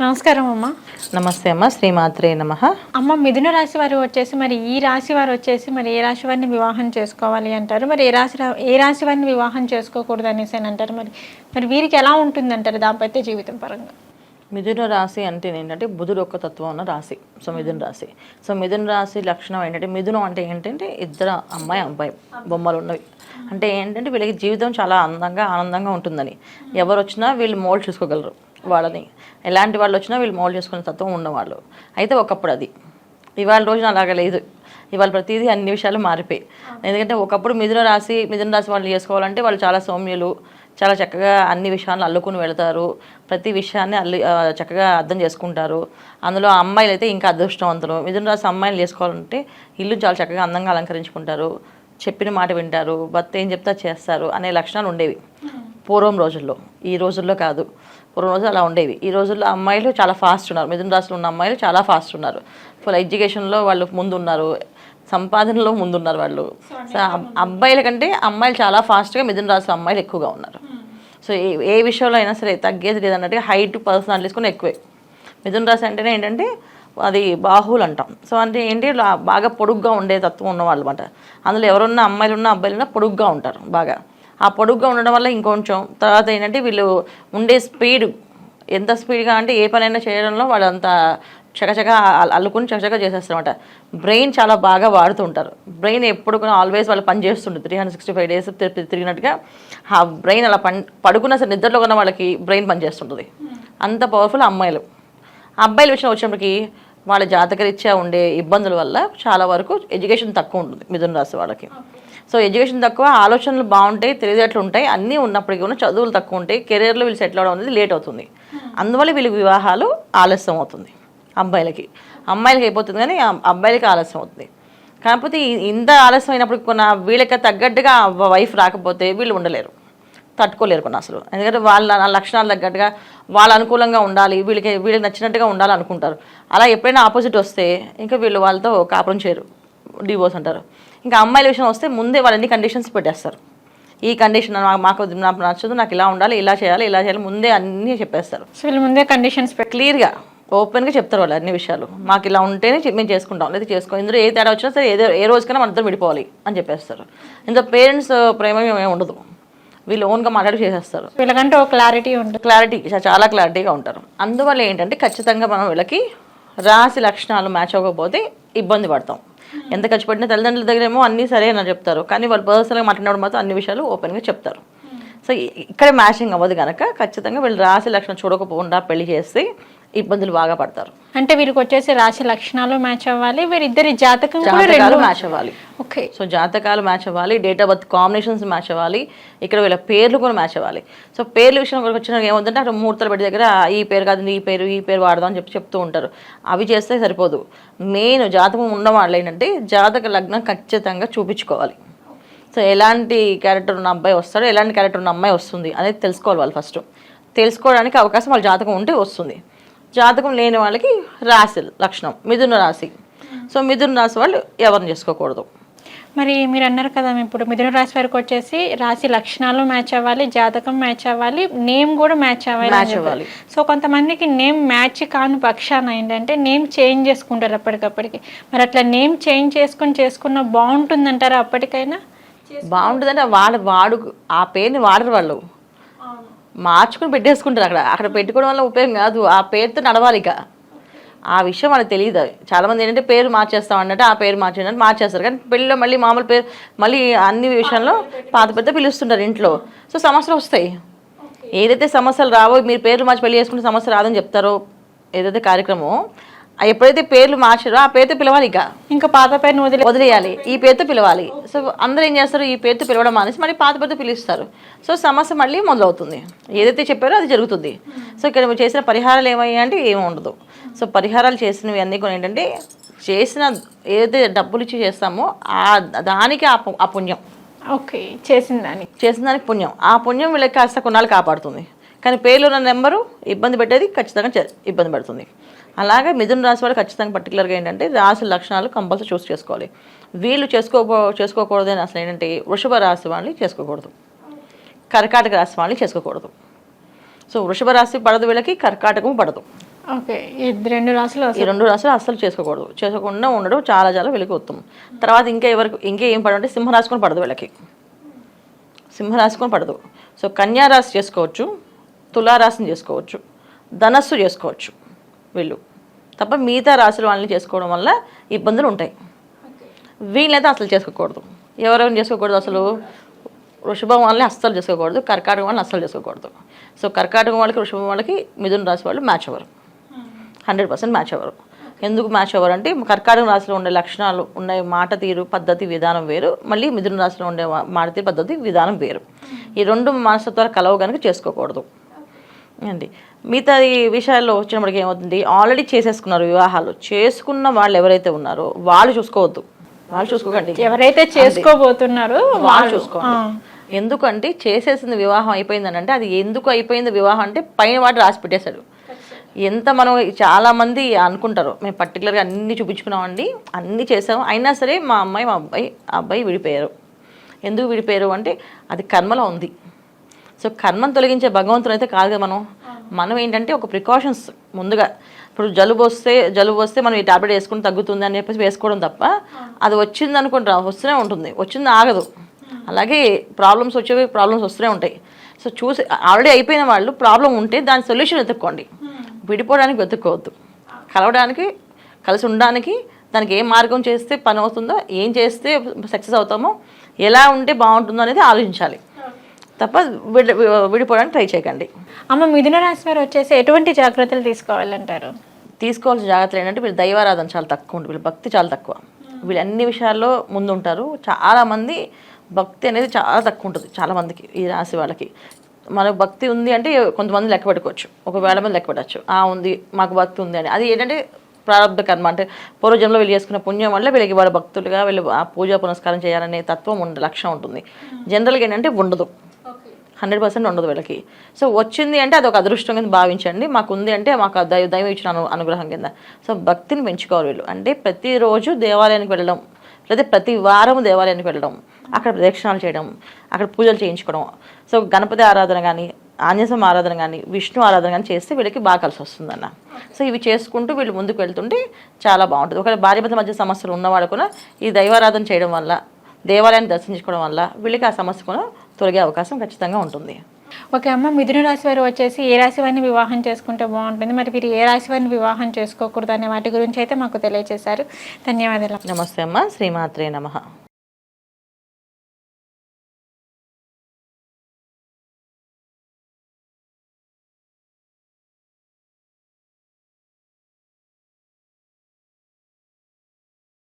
నమస్కారం అమ్మ. నమస్తే అమ్మ శ్రీమాత్రే నమ. అమ్మ మిథున రాశి వారు వచ్చేసి మరి ఈ రాశి వారు వచ్చేసి మరి ఏ రాశి వారిని వివాహం చేసుకోవాలి అంటారు? మరి ఏ రాశి రా- ఏ రాశి వారిని వివాహం చేసుకోకూడదు అనేసి అని అంటారు మరి? మరి వీరికి ఎలా ఉంటుంది అంటారు దాంపత్య జీవితం పరంగా? మిథున రాశి అంటే ఏంటంటే బుధుడు ఒక తత్వం ఉన్న రాశి. సో మిథున రాశి. సో మిథున రాశి లక్షణం ఏంటంటే మిథునం అంటే ఏంటంటే ఇద్దరు అమ్మాయి అబ్బాయి బొమ్మలు ఉన్నవి. అంటే ఏంటంటే వీళ్ళకి జీవితం చాలా అందంగా ఆనందంగా ఉంటుందని. ఎవరు వచ్చినా వీళ్ళు మోల్డ్ చేసుకోగలరు వాళ్ళని. ఎలాంటి వాళ్ళు వచ్చినా వీళ్ళు మోల్డ్ చేసుకునే తత్వం ఉన్నవాళ్ళు. అయితే ఒకప్పుడు అది. ఇవాళ రోజున అలాగ లేదు. ఇవాళ ప్రతిదీ అన్ని విషయాలు మారిపోయి. ఎందుకంటే ఒకప్పుడు మిథున రాశి మిథున రాశి వాళ్ళు చేసుకోవాలంటే వాళ్ళు చాలా సౌమ్యులు. చాలా చక్కగా అన్ని విషయాలను అల్లుకుని వెళతారు. ప్రతి విషయాన్ని అల్లు చక్కగా అర్థం చేసుకుంటారు. అందులో అమ్మాయిలు అయితే ఇంకా అదృష్టవంతులు. మిథున రాశి అమ్మాయిలు చేసుకోవాలంటే ఇల్లు చాలా చక్కగా అందంగా అలంకరించుకుంటారు. చెప్పిన మాట వింటారు. భర్త ఏం చెప్తా చేస్తారు అనే లక్షణాలు ఉండేవి. పూర్వం రోజుల్లో. ఈ రోజుల్లో కాదు. పూర్వం రోజులు అలా ఉండేవి. ఈ రోజుల్లో అమ్మాయిలు చాలా ఫాస్ట్ ఉన్నారు. మిథున రాశిలో ఉన్న అమ్మాయిలు చాలా ఫాస్ట్ ఉన్నారు. ఫుల్ ఎడ్యుకేషన్లో వాళ్ళు ముందు ఉన్నారు సంపాదనలో ముందున్నారు వాళ్ళు. సో అబ్- అబ్బాయిల కంటే అమ్మాయిలు చాలా ఫాస్ట్గా మిథున రాశిలో అమ్మాయిలు ఎక్కువగా ఉన్నారు. సో ఏ ఏ విషయంలో అయినా సరే తగ్గేది లేదన్నట్టుగా హైట్ పర్సనాలిటీస్ కూడా ఎక్కువే. మిథున రాశి అంటేనే ఏంటంటే అది బాహువులు అంటాం. సో అంటే ఏంటి బాగా పొడుగ్గా ఉండే తత్వం ఉన్నవాళ్ళు అనమాట అందులో ఎవరున్నా అమ్మాయిలు ఉన్నా అబ్బాయిలు ఉన్నా పొడుగ్గా ఉంటారు బాగా. ఆ పొడుగ్గా ఉండడం వల్ల ఇంకొంచెం తర్వాత ఏంటంటే వీళ్ళు ఉండే స్పీడ్ ఎంత స్పీడ్గా అంటే ఏ పనైనా చేయడంలో వాళ్ళు అంత చకచక అల్- అల్లుకుని చకచక చేసేస్తారన్నమాట. బ్రెయిన్ చాలా బాగా వాడుతుంటారు. బ్రెయిన్ ఎప్పుడు కూడా ఆల్వేస్ వాళ్ళు పని చేస్తుంటుంది three hundred sixty five days తిరిగినట్టుగా ఆ బ్రెయిన్ అలా పని పడుకున్న సరే నిద్రలో ఉన్న వాళ్ళకి బ్రెయిన్ పనిచేస్తుంటుంది అంత పవర్ఫుల్ అమ్మాయిలు. అబ్బాయిల విషయం వచ్చినప్పటికి వాళ్ళ జాతకరీత్యా ఉండే ఇబ్బందుల వల్ల చాలా వరకు ఎడ్యుకేషన్ తక్కువ ఉంటుంది మిథున రాశి వాళ్ళకి. సో ఎడ్యుకేషన్ తక్కువ ఆలోచనలు బాగుంటాయి తెలివితేటలు ఉంటాయి. అన్నీ ఉన్నప్పటికీ కూడా చదువులు తక్కువ ఉంటాయి. కెరీర్లో వీళ్ళు సెటిల్ అవడం అనేది లేట్ అవుతుంది. అందువల్ల వీళ్ళకి వివాహాలు ఆలస్యం అవుతుంది. అబ్బాయిలకి. అమ్మాయిలకి అయిపోతుంది కానీ అబ్బాయిలకి ఆలస్యం అవుతుంది. కాకపోతే ఇంత ఆలస్యం అయినప్పుడు కొన్న వీళ్ళకి తగ్గట్టుగా వైఫ్ రాకపోతే వీళ్ళు ఉండలేరు. తట్టుకోలేరు కొన్ని అసలు. ఎందుకంటే వాళ్ళ లక్షణాలు తగ్గట్టుగా వాళ్ళ అనుకూలంగా ఉండాలి వీళ్ళకి వీళ్ళకి నచ్చినట్టుగా ఉండాలి అనుకుంటారు. అలా ఎప్పుడైనా ఆపోజిట్ వస్తే ఇంకా వీళ్ళు వాళ్ళతో కాపురం చేయరు. డివోర్స్ అంటారు. ఇంకా అమ్మాయిల విషయం వస్తే ముందే వాళ్ళన్ని కండిషన్స్ పెట్టేస్తారు. ఈ కండిషన్ మాకు నాకు నచ్చదు నాకు ఇలా ఉండాలి ఇలా చేయాలి ఇలా చేయాలి ముందే అన్నీ చెప్పేస్తారు. సో వీళ్ళ ముందే కండిషన్స్ క్లియర్గా ఓపెన్గా చెప్తారు వాళ్ళు అన్ని విషయాలు. మాకు ఇలా ఉంటేనే మేము చేసుకుంటాం. లేదా చేసుకో ఇందులో ఏ తేడా వచ్చినా సరే ఏదో ఏ రోజుకైనా మన ఇద్దరం విడిపోవాలి అని చెప్పేస్తారు. ఇందులో పేరెంట్స్ ప్రేమ ఏమీ ఉండదు. వీళ్ళు ఓన్గా మాట్లాడి చేసేస్తారు. వీళ్ళకంటే ఒక క్లారిటీ ఉంటుంది. క్లారిటీ చాలా క్లారిటీగా ఉంటారు. అందువల్ల ఏంటంటే ఖచ్చితంగా మనం వీళ్ళకి రాశి లక్షణాలు మ్యాచ్ అవ్వకపోతే ఇబ్బంది పడతాం. ఎంత ఖర్చు పెట్టినా తల్లిదండ్రుల దగ్గర ఏమో అన్నీ సరే అని చెప్తారు. కానీ వాళ్ళు పర్సనల్గా మాట్లాడినప్పుడు మాత్రం అన్ని విషయాలు ఓపెన్గా చెప్తారు. సో ఇక్కడ మ్యాచింగ్ అవ్వదు కనుక ఖచ్చితంగా వీళ్ళు రాశి లక్షణం చూడకపోకుండా పెళ్ళి చేస్తే ఇబ్బందులు బాగా పడతారు. అంటే వీరికి వచ్చేసి రాశి లక్షణాలు మ్యాచ్ అవ్వాలి వీరిద్దరి జాతకం జాతకాలు మ్యాచ్ అవ్వాలి. ఓకే. సో జాతకాలు మ్యాచ్ అవ్వాలి date of birth combinations match అవ్వాలి ఇక్కడ వీళ్ళ పేర్లు కూడా మ్యాచ్ అవ్వాలి. సో పేర్ల విషయం వచ్చిన ఏమవుతుందంటే అక్కడ ముహూర్తాలు పెట్టి దగ్గర ఈ పేరు కాదు ఈ పేరు ఈ పేరు వాడదాం అని చెప్పి చెప్తూ ఉంటారు. అవి చేస్తే సరిపోదు. మెయిన్ జాతకం ఉన్న వాళ్ళు ఏంటంటే జాతక లగ్నం ఖచ్చితంగా చూపించుకోవాలి. సో ఎలాంటి క్యారెక్టర్ ఉన్న అబ్బాయి వస్తాడో ఎలాంటి క్యారెక్టర్ ఉన్న అమ్మాయి వస్తుంది అనేది తెలుసుకోవాలి వాళ్ళు ఫస్ట్. తెలుసుకోవడానికి అవకాశం వాళ్ళ జాతకం ఉంటే వస్తుంది. జాతకం లేని వాళ్ళకి రాశి లక్షణం మిథున రాశి. సో మిథున రాశి వాళ్ళు ఎవరిని చేసుకోకూడదు. మరి మీరు అన్నారు కదా ఇప్పుడు మిథున రాశి వారికి వచ్చేసి రాశి లక్షణాలు మ్యాచ్ అవ్వాలి జాతకం మ్యాచ్ అవ్వాలి నేమ్ కూడా మ్యాచ్ అవ్వాలి. సో కొంతమందికి నేమ్ మ్యాచ్ కాని పక్షాన ఏంటంటే నేమ్ చేంజ్ చేసుకుంటారు అప్పటికప్పటికి. మరి అట్లా నేమ్ చేంజ్ చేసుకొని చేసుకున్న బాగుంటుంది అంటారా అప్పటికైనా? బాగుంటుందంటే వాడు వాడు ఆ పేరుని వాడరు వాళ్ళు. మార్చుకుని పెట్టేసుకుంటారు అక్కడ. అక్కడ పెట్టుకోవడం వల్ల ఉపయోగం కాదు. ఆ పేరుతో నడవాలి ఇక. ఆ విషయం వాళ్ళకి తెలియదు చాలా మంది ఏంటంటే పేరు మార్చేస్తాం అన్నట్టు ఆ పేరు మార్చేయండి మార్చేస్తారు. కానీ పెళ్ళిలో మళ్ళీ మామూలు పేరు మళ్ళీ అన్ని విషయంలో పాత పెద్ద పిలుస్తుంటారు ఇంట్లో. సో సమస్యలు వస్తాయి. ఏదైతే సమస్యలు రావో మీరు పేర్లు మార్చి పెళ్ళి చేసుకుంటే సమస్య రాదని చెప్తారో ఏదైతే కార్యక్రమం ఎప్పుడైతే పేర్లు మార్చారో ఆ పేరుతో పిలవాలి ఇక. ఇంకా పాత పేరుని వదిలే వదిలేయాలి. ఈ పేరుతో పిలవాలి. సో అందరూ ఏం చేస్తారు? ఈ పేరుతో పిలవడం మానేసి మళ్ళీ పాత పేరుతో పిలుస్తారు. సో సమస్య మళ్ళీ మొదలవుతుంది. ఏదైతే చెప్పారో అది జరుగుతుంది. సో ఇక్కడ మీరు చేసిన పరిహారాలు ఏమయ్యాయి అంటే ఏమి ఉండదు. సో పరిహారాలు చేసినవి అన్నీ కూడా ఏంటంటే చేసిన ఏదైతే డబ్బులు ఇచ్చి చేస్తామో ఆ దానికి ఆ పుణ్యం. ఓకే చేసిన దానికి చేసిన దానికి పుణ్యం. ఆ పుణ్యం వీళ్ళకి కాస్త కొన్నాళ్ళు కాపాడుతుంది. కానీ పేర్లు ఉన్న నెంబరు ఇబ్బంది పెట్టేది ఖచ్చితంగా ఇబ్బంది పెడుతుంది. అలాగే మిథున రాశి వాళ్ళు ఖచ్చితంగా పర్టికులర్గా ఏంటంటే రాశి లక్షణాలు కంపల్సరీ చూస్ చేసుకోవాలి. వీళ్ళు చేసుకోపో చేసుకోకూడదు అని అసలు ఏంటంటే వృషభ రాశి వాళ్ళని చేసుకోకూడదు. కర్కాటక రాశి వాళ్ళని చేసుకోకూడదు. సో వృషభ రాశి పడదు వీళ్ళకి కర్కాటకము పడదు. ఓకే ఈ రెండు రాశులు ఈ రెండు రాశులు అస్సలు చేసుకోకూడదు. చేసుకోకుండా ఉండడం చాలా చాలా వీళ్ళకి ఉత్తమం. తర్వాత ఇంకా ఎవరికి ఇంకా ఏం పడదు అంటే సింహరాశి కూడా పడదు వీళ్ళకి. సింహరాశి కూడా పడదు. సో కన్యా రాశి చేసుకోవచ్చు తులారాశిని చేసుకోవచ్చు ధనస్సు చేసుకోవచ్చు వీళ్ళు. తప్ప మిగతా రాశుల వాళ్ళని చేసుకోవడం వల్ల ఇబ్బందులు ఉంటాయి. వీళ్ళైతే అసలు చేసుకోకూడదు. ఎవరెవరు చేసుకోకూడదు అసలు? వృషభం వాళ్ళని అస్సలు చేసుకోకూడదు. కర్కాటకం వాళ్ళని అస్సలు చేసుకోకూడదు. సో కర్కాటకం వాళ్ళకి వృషభం వాళ్ళకి మిథున రాశి వాళ్ళు మ్యాచ్ అవ్వరు. హండ్రెడ్ పర్సెంట్ మ్యాచ్ అవ్వరు. ఎందుకు మ్యాచ్ అవ్వరు అంటే కర్కాటక రాశిలో ఉండే లక్షణాలు ఉన్నాయి మాట తీరు పద్ధతి విధానం వేరు. మళ్ళీ మిథున రాశిలో ఉండే మాట తీరు పద్ధతి విధానం వేరు. ఈ రెండు మనస్తత్వాలు కలవ కనుక చేసుకోకూడదు. అండి మిగతా విషయాల్లో వచ్చినప్పటికి ఏమవుతుంది? ఆల్రెడీ చేసేసుకున్నారు వివాహాలు. చేసుకున్న వాళ్ళు ఎవరైతే ఉన్నారో వాళ్ళు చూసుకోవద్దు. వాళ్ళు చూసుకోకండి. ఎవరైతే చేసుకోబోతున్నారో వాళ్ళు చూసుకోండి ఎందుకంటే చేసేసింది వివాహం అయిపోయిందని అంటే అది ఎందుకు అయిపోయింది వివాహం అంటే పైన వాటి రాసి పెట్టేశాడు. ఎంత మనం చాలా మంది అనుకుంటారు మేము పర్టికులర్గా అన్ని చూపించుకున్నామండి అన్ని చేసాము. అయినా సరే మా అమ్మాయి మా అబ్బాయి ఆ అబ్బాయి విడిపోయారు. ఎందుకు విడిపోయారు అంటే అది కర్మలో ఉంది. సో కర్మను తొలగించే భగవంతుడు అయితే కాదు కదా మనం. మనం ఏంటంటే ఒక ప్రికాషన్స్ ముందుగా. ఇప్పుడు జలుబు వస్తే జలుబు వస్తే మనం ఈ టాబ్లెట్ వేసుకుని తగ్గుతుంది అని చెప్పేసి వేసుకోవడం తప్ప అది వచ్చింది అనుకుంటా వస్తూనే ఉంటుంది. వచ్చింది ఆగదు. అలాగే ప్రాబ్లమ్స్ వచ్చేవి ప్రాబ్లమ్స్ వస్తూనే ఉంటాయి. సో చూసి ఆల్రెడీ అయిపోయిన వాళ్ళు ప్రాబ్లం ఉంటే దాని సొల్యూషన్ వెతుక్కోండి. విడిపోవడానికి వెతుక్కోవద్దు. కలవడానికి కలిసి ఉండడానికి దానికి ఏ మార్గం చేస్తే పని అవుతుందో ఏం చేస్తే సక్సెస్ అవుతామో ఎలా ఉంటే బాగుంటుందో అనేది ఆలోచించాలి. తప్ప విడి విడిపోవడానికి ట్రై చేయకండి. అమ్మ మిథున రాశి వారు వచ్చేసి ఎటువంటి జాగ్రత్తలు తీసుకోవాలంటారు? తీసుకోవాల్సిన జాగ్రత్తలు ఏంటంటే వీళ్ళు దైవారాధన చాలా తక్కువ ఉంటుంది వీళ్ళ భక్తి చాలా తక్కువ. వీళ్ళు అన్ని విషయాల్లో ముందుంటారు. చాలామంది భక్తి అనేది చాలా తక్కువ ఉంటుంది చాలామందికి ఈ రాశి వాళ్ళకి. మనకు భక్తి ఉంది అంటే కొంతమంది లెక్క పెట్టుకోవచ్చు. ఒకవేళ మంది లెక్క పెట్టచ్చు. ఆ ఉంది మాకు భక్తి ఉంది అని. అది ఏంటంటే ప్రారంభ కర్మ అంటే పూర్వజంలో వీళ్ళు చేసుకున్న పుణ్యం వల్ల వీళ్ళకి వాళ్ళ భక్తులుగా వీళ్ళు ఆ పూజా పునస్కారం చేయాలనే తత్వం ఉండ లక్ష్యం ఉంటుంది. జనరల్గా ఏంటంటే ఉండదు. హండ్రెడ్ పర్సెంట్ ఉండదు వీళ్ళకి. సో వచ్చింది అంటే అది ఒక అదృష్టం కింద భావించండి. మాకు ఉంది అంటే మాకు దైవ దైవం ఇచ్చిన అను అనుగ్రహం కింద. సో భక్తిని పెంచుకోవాలి వీళ్ళు. అంటే ప్రతిరోజు దేవాలయానికి వెళ్ళడం లేదా ప్రతి వారం దేవాలయానికి వెళ్ళడం అక్కడ ప్రదక్షిణాలు చేయడం అక్కడ పూజలు చేయించుకోవడం. సో గణపతి ఆరాధన కానీ ఆంజనేయం ఆరాధన కానీ విష్ణు ఆరాధన కానీ చేస్తే వీళ్ళకి బాగా కలిసి వస్తుందన్న. సో ఇవి చేసుకుంటూ వీళ్ళు ముందుకు వెళ్తుంటే చాలా బాగుంటుంది. ఒకవేళ భార్య భర్త మధ్య సమస్యలు ఉన్నవాళ్ళు కూడా ఈ దైవారాధన చేయడం వల్ల దేవాలయాన్ని దర్శించుకోవడం వల్ల వీళ్ళకి ఆ సమస్య కూడా తొలగే అవకాశం ఖచ్చితంగా ఉంటుంది. ఓకే అమ్మ మిథున రాశి వారు వచ్చేసి ఏ రాశి వారిని వివాహం చేసుకుంటే బాగుంటుంది? మరి వీరు ఏ రాశి వారిని వివాహం చేసుకోకూడదు అనే వాటి గురించి అయితే మాకు తెలియజేశారు ధన్యవాదాలు. నమస్తే అమ్మ శ్రీమాత్రే నమః.